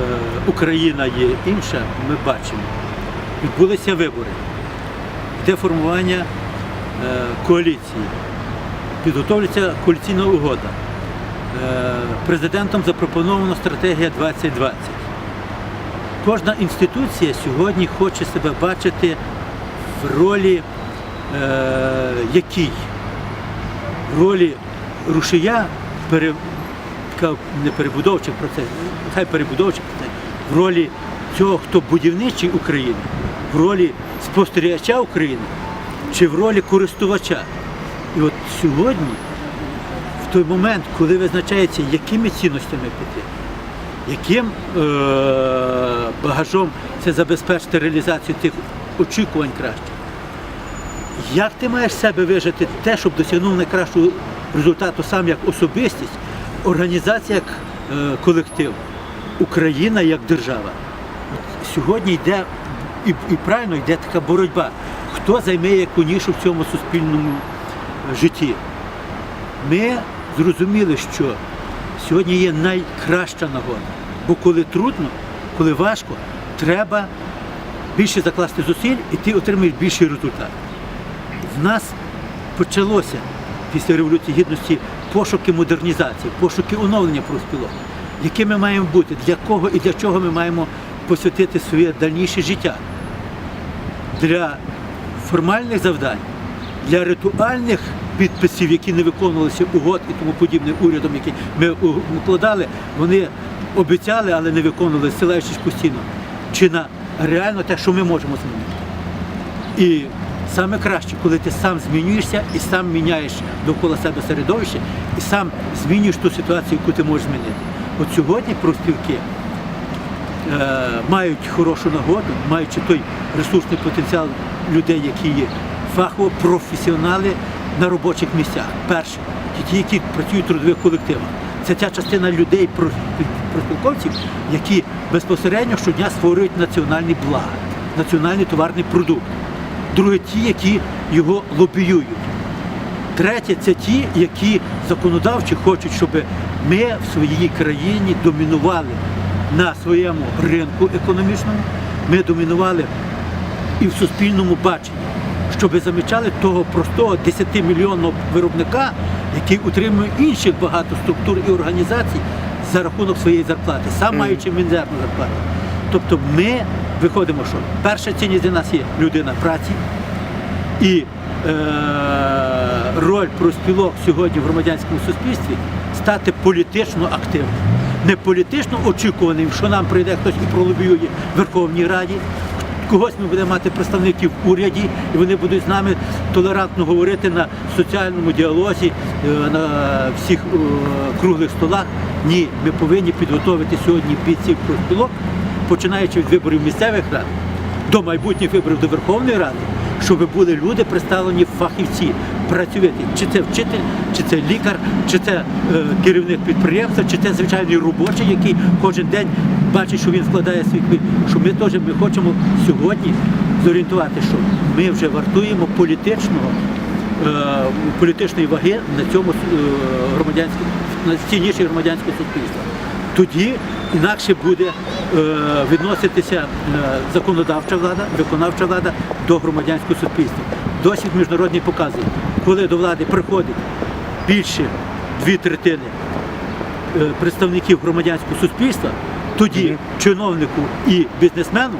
Е, Україна є інша, ми бачимо. Відбулися вибори, йде формування е, коаліції, підготовлюється коаліційна угода. Е, Президентом запропонована стратегія 2020. Кожна інституція сьогодні хоче себе бачити в ролі е, якій? В ролі рушія пере, така, не перебудовчих процесів, хай перебудовчих процесів, в ролі цього, хто будівничий України, в ролі спостерігача України чи в ролі користувача. І от сьогодні, в той момент, коли визначається, якими цінностями піти, яким е- багажом це забезпечити реалізацію тих очікувань кращих. Як ти маєш себе вижити те, щоб досягнув найкращого результату сам як особистість, організація як е, колектив, Україна як держава? Сьогодні йде і, і правильно йде така боротьба. Хто займе яку нішу в цьому суспільному е, житті? Ми зрозуміли, що сьогодні є найкраща нагода. Бо коли трудно, коли важко, треба більше закласти зусиль і ти отримаєш більший результат. В нас почалося після Революції Гідності пошуки модернізації, пошуки оновлення профспілок. Якими ми маємо бути, для кого і для чого ми маємо посвятити своє дальніше життя. Для формальних завдань, для ритуальних підписів, які не виконувалися угод і тому подібне урядом, які ми укладали, вони обіцяли, але не виконували, силаючись постійно. Чи на реально те, що ми можемо змінити. І саме краще, коли ти сам змінюєшся і сам міняєш довкола себе середовище, і сам змінюєш ту ситуацію, яку ти можеш змінити. От сьогодні профспілки е, мають хорошу нагоду, маючи той ресурсний потенціал людей, які є фахово професіонали на робочих місцях. Перше, ті, які працюють в трудових колективах. Це ця частина людей, проф- профспілковців, які безпосередньо щодня створюють національні блага, національний товарний продукт. Друге, ті, які його лобіюють. Третє це ті, які законодавчі хочуть, щоб ми в своїй країні домінували на своєму ринку економічному, ми домінували і в суспільному баченні, щоб замічали того простого 10-мільйонного виробника, який утримує інших багато структур і організацій за рахунок своєї зарплати, сам маючи мізерну зарплату. Тобто ми виходимо, що перша цінність для нас є людина праці, і е, роль профспілок сьогодні в громадянському суспільстві стати політично активним. Не політично очікуваним, що нам прийде хтось і пролобіює в Верховній Раді. Когось ми будемо мати представників в уряді, і вони будуть з нами толерантно говорити на соціальному діалозі, е, на всіх е, круглих столах. Ні, ми повинні підготовити сьогодні бійців профспілок, починаючи від виборів місцевих рад до майбутніх виборів до Верховної Ради, щоб були люди представлені фахівці, працювати. Чи це вчитель, чи це лікар, чи це е, керівник підприємства, чи це звичайний робочий, який кожен день бачить, що він вкладає свій квит. Що ми теж ми хочемо сьогодні зорієнтувати, що ми вже вартуємо політичного. е, Політичної ваги на цьому е, громадянському на цій ніші громадянського суспільства. Тоді інакше буде е, відноситися е, законодавча влада, виконавча влада до громадянського суспільства. Досвід міжнародний показує, коли до влади приходить більше дві третини е, представників громадянського суспільства, тоді чиновнику і бізнесмену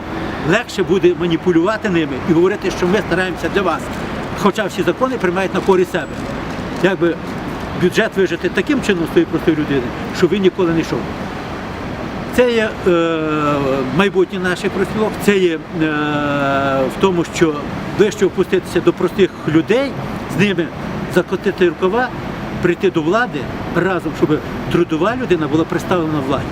легше буде маніпулювати ними і говорити, що ми стараємося для вас. Хоча всі закони приймають на користь себе. Якби бюджет вижити таким чином з тої простої людини, що він ніколи не йшов. Це є е, майбутнє наших профспілок, це є е, в тому, що вище опуститися до простих людей, з ними закотити рукава, прийти до влади разом, щоб трудова людина була представлена владі.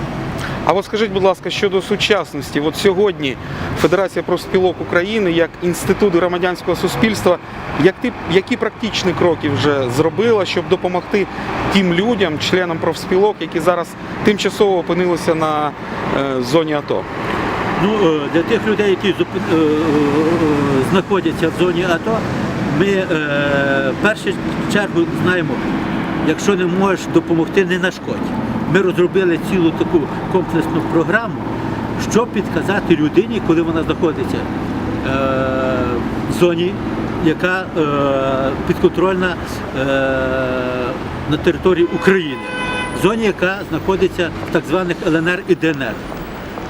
А от скажіть, будь ласка, щодо сучасності, от сьогодні Федерація профспілок України як інститут громадянського суспільства, як ти, які практичні кроки вже зробила, щоб допомогти тим людям, членам профспілок, які зараз тимчасово опинилися на е, зоні АТО? Ну, е, для тих людей, які е, е, знаходяться в зоні АТО, ми е, в першу чергу знаємо, якщо не можеш допомогти, не нашкодь. Ми розробили цілу таку комплексну програму, що підказати людині, коли вона знаходиться е, в зоні, яка е, підконтрольна е, на території України, в зоні, яка знаходиться в так званих ЛНР і ДНР.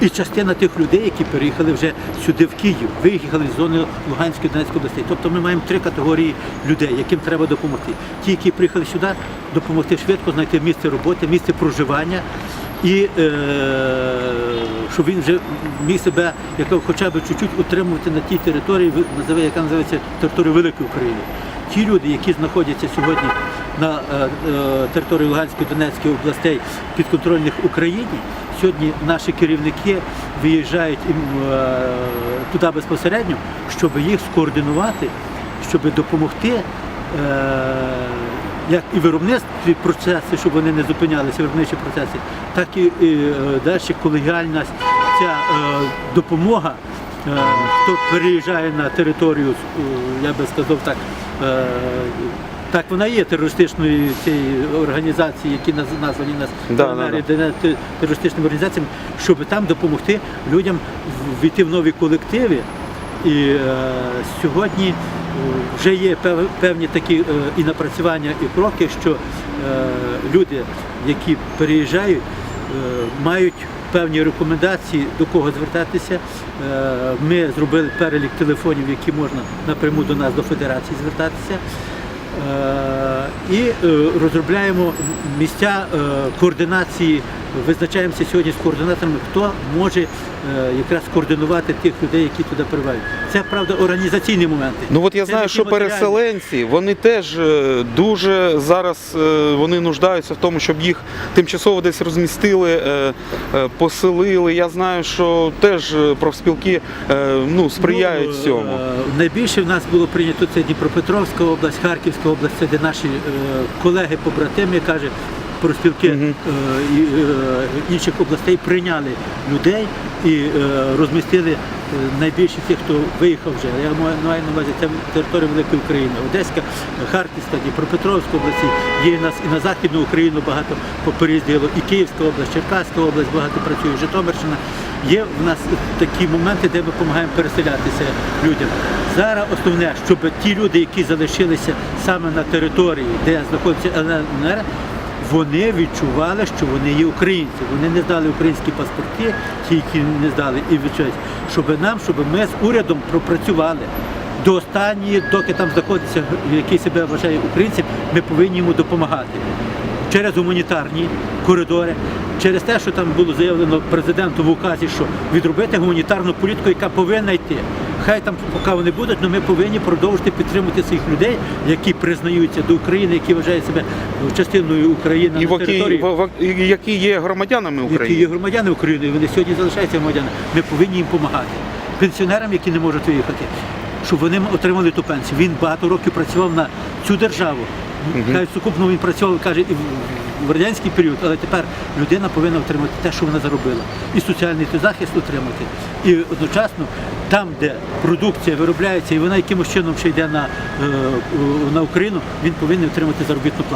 І частина тих людей, які переїхали вже сюди в Київ, виїхали з зони Луганської Донецької областей. Тобто ми маємо три категорії людей, яким треба допомогти. Ті, які приїхали сюди, допомогти швидко знайти місце роботи, місце проживання. І е, щоб він вже міг себе яка, хоча б чуть-чуть утримувати на тій території, яка називається територією Великої України. Ті люди, які знаходяться сьогодні на е, е, території Луганської Донецької областей підконтрольних Україні, сьогодні наші керівники виїжджають е, туди безпосередньо, щоб їх скоординувати, щоб допомогти. Як і виробництві процеси, щоб вони не зупинялися, виробничі процеси, так і, далі колегіальна ця допомога, хто переїжджає на територію, е, я би сказав так, е, так вона є терористичною цієї організації, які названі нас Да, да, ДНР терористичними організаціями, щоб там допомогти людям війти в нові колективи. І е, сьогодні е, вже є пев- певні такі е, і напрацювання, і кроки, що е, люди, які переїжджають, е, мають певні рекомендації, до кого звертатися. Е, Ми зробили перелік телефонів, які можна напряму до нас, до федерації звертатися. І е, розробляємо місця е, координації, визначаємося сьогодні з координаторами, хто може е, якраз координувати тих людей, які туди перебувають. Це правда організаційні моменти. Ну от я Це знаю, що матеріальні. переселенці вони теж дуже зараз вони нуждаються в тому, щоб їх тимчасово десь розмістили, поселили. Я знаю, що теж профспілки ну, сприяють Ну, цьому. Найбільше в нас було прийнято це Дніпропетровська область, Харківська область, це де наші е, колеги, побратими, каже, профспілки е, е, інших областей прийняли людей і е, розмістили найбільше тих, хто виїхав вже. Я маю маю на увазі це територія Великої України. Одеська, Харківська, Дніпропетровська області. Є у нас і на Західну Україну багато поперезділо, і Київська область, Черкаська область багато працює, Житомирщина. Є в нас такі моменти, де ми допомагаємо переселятися людям. Зараз основне, щоб ті люди, які залишилися саме на території, де знаходиться ЛНР, вони відчували, що вони є українці. Вони не здали українські паспорти, ті, які не здали, і відчувають, щоб нам, щоб ми з урядом пропрацювали. До останньої, доки там знаходиться, який себе вважає українцем, ми повинні йому допомагати через гуманітарні коридори, через те, що там було заявлено президентом в указі, що відробити гуманітарну політику, яка повинна йти. Хай там поки вони будуть, але ми повинні продовжити підтримувати цих людей, які признаються до України, які вважають себе частиною України І на які, території. в- в- і які є громадянами Які є України. громадяни України, і вони сьогодні залишаються громадянами. Ми повинні їм допомагати. Пенсіонерам, які не можуть виїхати, щоб вони отримали ту пенсію. Він багато років працював на цю державу. Хай сукупно він працював, каже, і в- радянський період, але тепер людина повинна отримати те, що вона заробила. І соціальний захист отримати. І одночасно там, де продукція виробляється, і вона якимось чином ще йде на, е, на Україну, він повинен отримати заробітну плату.